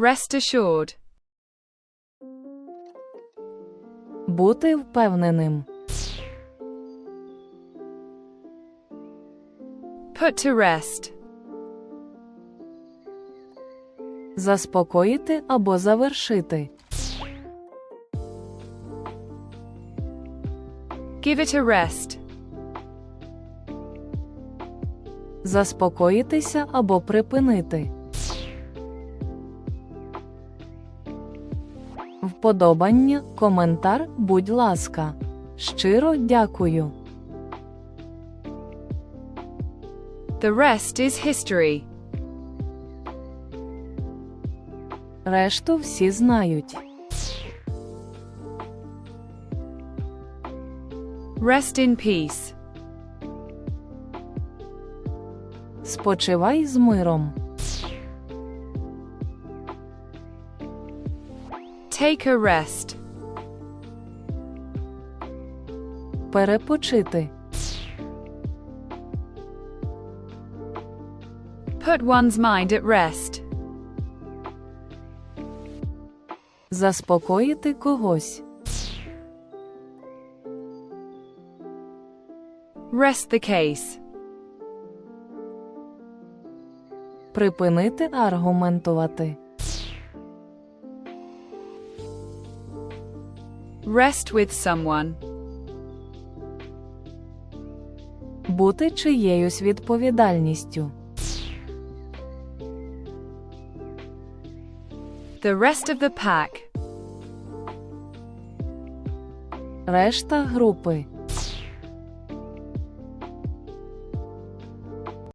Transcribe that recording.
Rest assured. Бути впевненим. Put to rest. Заспокоїти або завершити. Give it a rest. Заспокоїтися або припинити. Вподобання, коментар, будь ласка. Щиро дякую. The rest is history. Решту всі знають. Rest in peace. Спочивай з миром. Take a rest. Перепочити. Put one's mind at rest. Заспокоїти когось. Rest the case. Припинити аргументувати. Rest with someone. Бути чиєюсь відповідальністю. The rest of the pack. Решта групи.